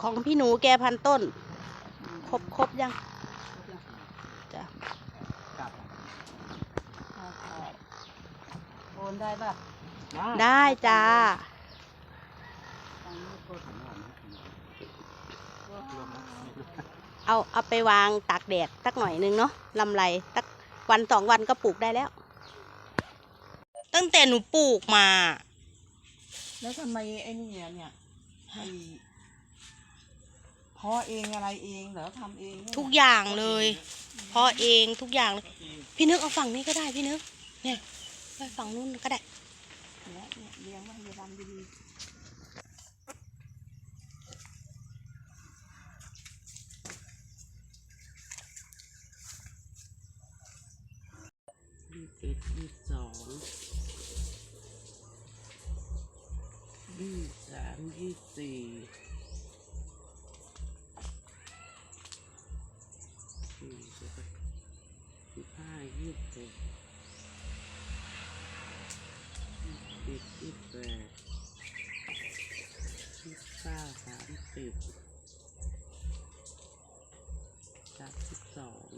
ของพี่หนูแกพันต้น ครบครบยังจ้ะกลับโอนได้ป่ะได้จ้าตังค์ไม่กดเอาเอาไปวางตากแดดสักหน่อยนึงเนาะลำไรสักวันสองวันก็ปลูกได้แล้ว ตั้งแต่หนูปลูกมา แล้วทำไมไอ้นี่เนี่ยไอ้เพาะเองอะไรเองเหรอทำเองเนี่ยทุกอย่างเลยเพาะเองทุกอย่างเลยพี่นึกเอาฝั่งนี้ก็ได้พี่นึกเนี่ยไปฝั่งนู้นก็ได้เนี่ยเนี่ยเลี้ยงไว้ให้ดำดียี่สิบเอ็ดยี่สิบสองยี่สิบสามยี่สิบสี่สี่ ยี่สิบหกยี่สิบสิบแปดสิบเก้าสามสิบสามสิบสอง